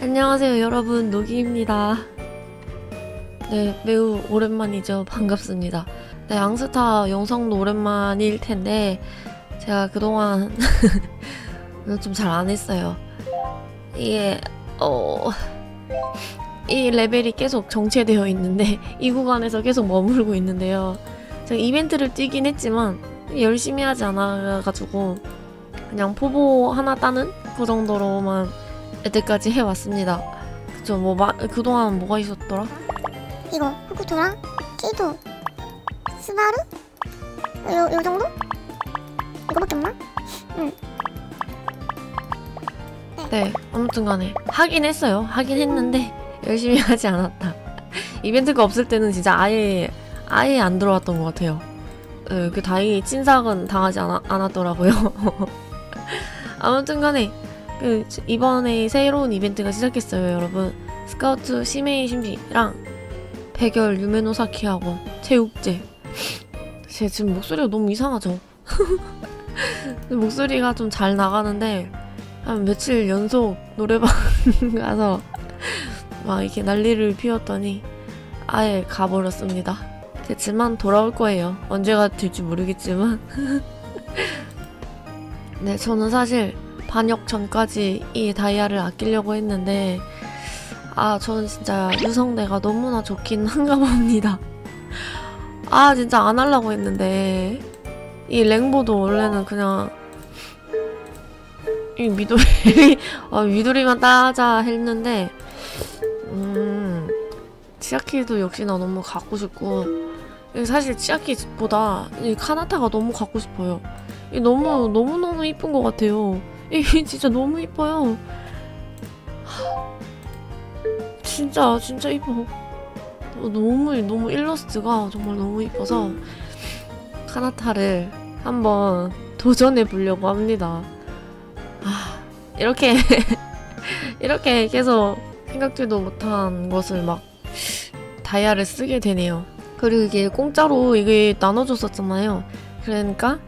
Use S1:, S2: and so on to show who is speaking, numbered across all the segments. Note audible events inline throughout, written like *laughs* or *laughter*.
S1: 안녕하세요 여러분. 노기입니다. 네 매우 오랜만이죠. 반갑습니다. 네 앙스타 영상도 오랜만일 텐데 제가 그동안 *laughs* 좀 잘 안 했어요. 이게 어... 이 레벨이 계속 정체되어 있는데 *laughs* 이 구간에서 계속 머물고 있는데요. 제가 이벤트를 뛰긴 했지만 열심히 하지 않아가지고 그냥 포보 하나 따는 그 정도로만 여태까지 해왔습니다. 그쵸, 뭐, 마, 그동안 뭐가 있었더라?
S2: 이거 후쿠토랑 케이토 스바루 요, 요 정도? 이거밖에 없나?
S1: 네, 아무튼 간에. 하긴 했어요. 하긴 했는데, *laughs* 열심히 하지 않았다. *laughs* 이벤트가 없을 때는 진짜 아예, 아예 안 들어왔던 것 같아요. 네, 그 다행히 찐삭은 당하지 않아, 않았더라고요. *laughs* 아무튼 간에, 그 이번에 새로운 이벤트가 시작했어요, 여러분. 스카우트 시메이 신비랑 백열 유메노사키하고 체육제. *laughs* 제 지금 목소리가 너무 이상하죠? *laughs* 목소리가 좀 잘 나가는데 한 며칠 연속 노래방 *laughs* 가서 막 이렇게 난리를 피웠더니 아예 가버렸습니다. 됐지만 돌아올 거예요. 언제가 될지 모르겠지만. 네, 저는 사실 반역 전까지 이 다이아를 아끼려고 했는데 아 저는 진짜 유성대가 너무나 좋긴 한가 봅니다. *laughs* 아 진짜 안 하려고 했는데 이 랭보도 원래는 그냥 이 미도리 아 *laughs* 미도리만 따자 했는데 음 치아키도 역시나 너무 갖고 싶고 사실 치아키보다 이 카나타가 너무 갖고 싶어요. 이 너무 너무너무 이쁜 것 같아요 이게 *laughs* 진짜 너무 이뻐요. 진짜 진짜 이뻐. 너무 너무 일러스트가 정말 너무 이뻐서 카나타를 한번 도전해 보려고 합니다. 아 이렇게 *laughs* 이렇게 계속 생각지도 못한 것을 막 다이아를 쓰게 되네요. 그리고 이게 공짜로 이게 나눠줬었잖아요. 그러니까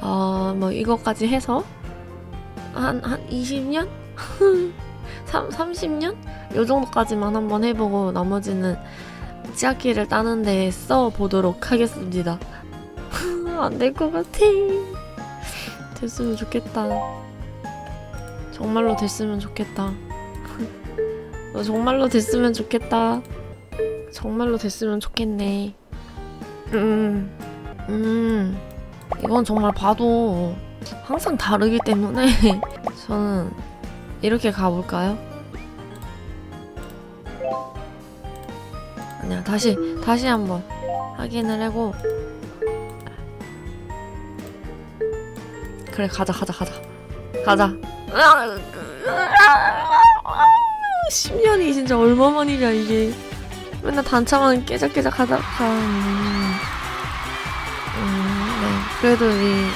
S1: 어뭐 이거까지 해서 한, 한 20년? 3, 30년? 요 정도까지만 한번 해보고 나머지는 치아키를 따는데 써보도록 하겠습니다. *laughs* 안 될 것 같아. 됐으면 좋겠다. 정말로 됐으면 좋겠다. *laughs* 정말로 됐으면 좋겠다. 정말로 됐으면 좋겠네. 음, 음, 이건 정말 봐도 항상 다르기 때문에 *laughs* 저는 이렇게 가볼까요? 아니야 다시 다시 한번 확인을 하고. 그래 가자 가자 가자. 가자. 10년이 진짜 얼마만이냐 이게. 맨날 단차만 깨작깨작 하다가 음, 음, 네. 그래도 이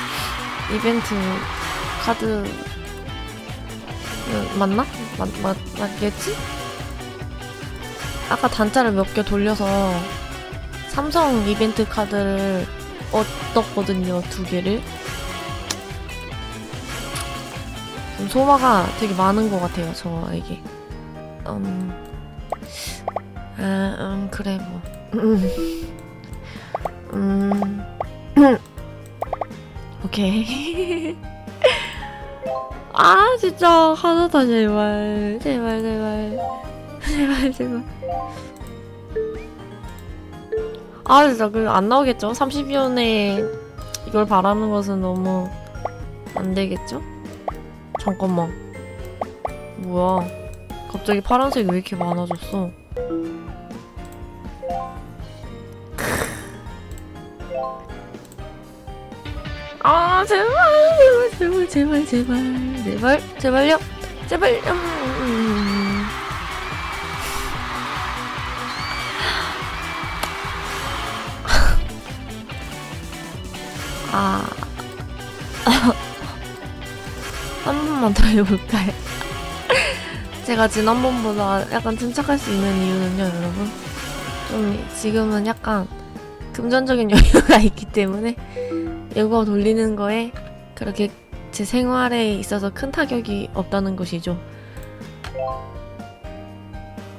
S1: 이벤트 카드 맞나? 맞, 맞, 맞겠지? 아까 단자를 몇 개 돌려서 삼성 이벤트 카드를 얻었거든요, 두 개를. 좀 소화가 되게 많은 것 같아요, 저에게. 음, 아, 음, 그래, 뭐. 음, 음. *clears throat* 오케이. *laughs* 아 진짜. 하나다 제발. 제발 제발. 제발 제발. 아 진짜 그안 나오겠죠? 30위원에 이걸 바라는 것은 너무 안 되겠죠? 잠깐만. 뭐야? 갑자기 파란색이 왜 이렇게 많아졌어 아 제발 제발 제발 제발 제발 제발 요 제발 음. 아. *laughs* 한 번만 더 해볼까요? *laughs* 제가 지난번보다 약간 침착할 수 있는 이유는요, 여러분. 좀 지금은 약간 금전적인 *laughs* 여유가 있기 때문에 이거 돌리는 거에 그렇게 제 생활에 있어서 큰 타격이 없다는 것이죠.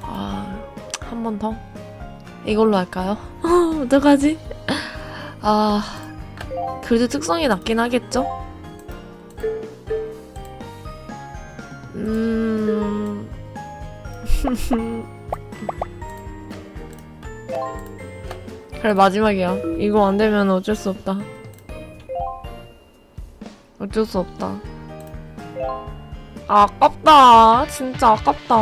S1: 아, 한 번 더? 이걸로 할까요? *laughs* 어떡하지? 아, 그래도 특성이 낮긴 하겠죠? 음. *laughs* 그래, 마지막이야. 이거 안 되면 어쩔 수 없다. 어쩔 수 없다. 아, 아깝다. 진짜 아깝다.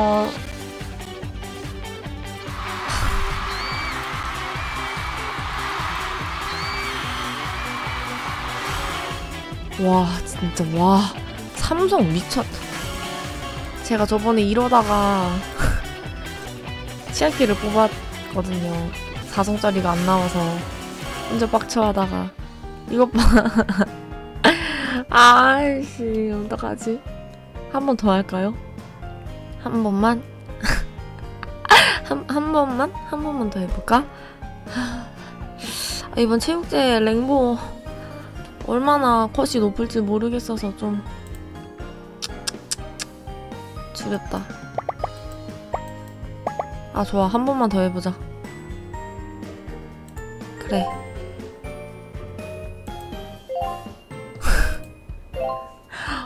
S1: 와, 진짜, 와. 삼성 미쳤. 제가 저번에 이러다가 *laughs* 치아키를 뽑았거든요. 4성짜리가 안 나와서 혼자 빡쳐하다가 이것 봐. *laughs* 아이씨, 어떡하지? 한 번 더 할까요? 한 번만? *laughs* 한, 한 번만? 한 번만 더 해볼까? 아, 이번 체육대 랭보 얼마나 컷이 높을지 모르겠어서 좀 죽였다. 아 좋아 한 번만 더 해보자. 그래.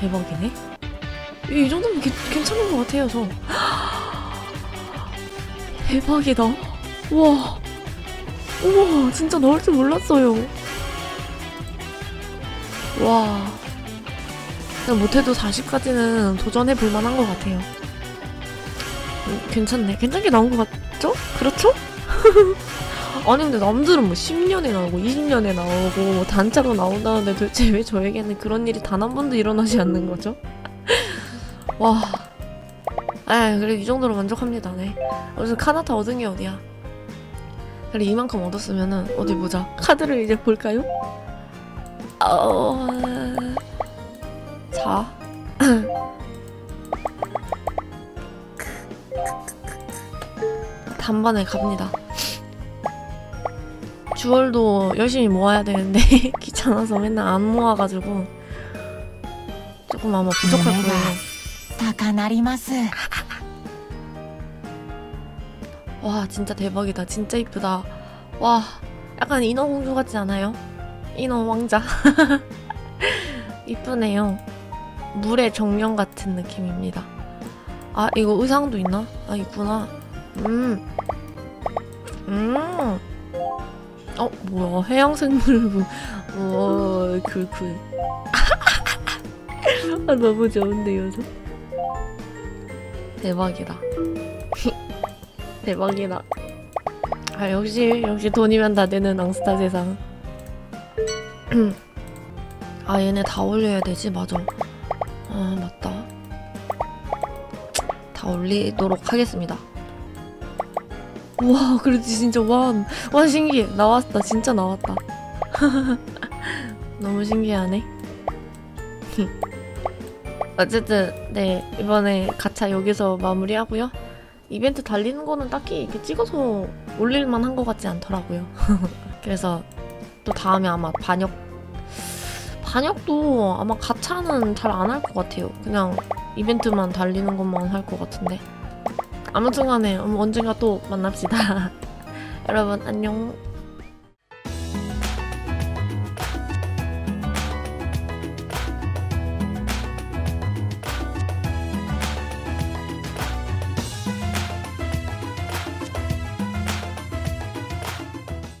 S1: 대박이네. 이, 이 정도면 기- 괜찮은 것 같아요 저. *gasps* 대박이다. 우와 우와 진짜 넣을 줄 몰랐어요. 와 못해도 40까지는 도전해 볼 만한 것 같아요. 음, 괜찮네. 괜찮게 나온 것 같죠? 그렇죠? *laughs* 아니 근데 남들은 뭐 10년에 나오고 20년에 나오고 뭐 단자로 나온다는데 도대체 왜 저에게는 그런 일이 단 한 번도 일어나지 않는 거죠? *laughs* 와. 에 그래 이 정도로 만족합니다. 네. 무슨 카나타 얻은 게 어디야? 그래 이만큼 얻었으면은 어디 보자. 카드를 이제 볼까요? 어... 자. *laughs* 단반에 갑니다. 주얼도 열심히 모아야 되는데 *laughs* 귀찮아서 맨날 안 모아가지고 조금 아마 부족할 거예요. 와 진짜 대박이다. 진짜 이쁘다. 와 약간 인어 공주 같지 않아요? 인어 왕자. *laughs* 이쁘네요. 물의 정령 같은 느낌입니다. 아 이거 의상도 있나? 아 있구나. 음. 음. 어 뭐야 해양생물부. 와 굴굴. 아 너무 좋은데 요새. 대박이다. *laughs* 대박이다. 아 역시 역시 돈이면 다 되는 앙스타 세상. *clears throat* 아 얘네 다 올려야 되지 맞아. 아 맞다. 다 올리도록 하겠습니다. 우와 그래도 진짜 완, 완 신기해. 나왔다 진짜 나왔다. *laughs* 너무 신기하네. *laughs* 어쨌든 네 이번에 가차 여기서 마무리하고요. 이벤트 달리는 거는 딱히 이렇게 찍어서 올릴만 한 것 같지 않더라고요. *laughs* 그래서 또 다음에 아마 반역 반역도 아마 가차는 잘 안 할 것 같아요. 그냥 이벤트만 달리는 것만 할 것 같은데. 아무튼간에 언젠가 또 만납시다. *laughs* 여러분 안녕.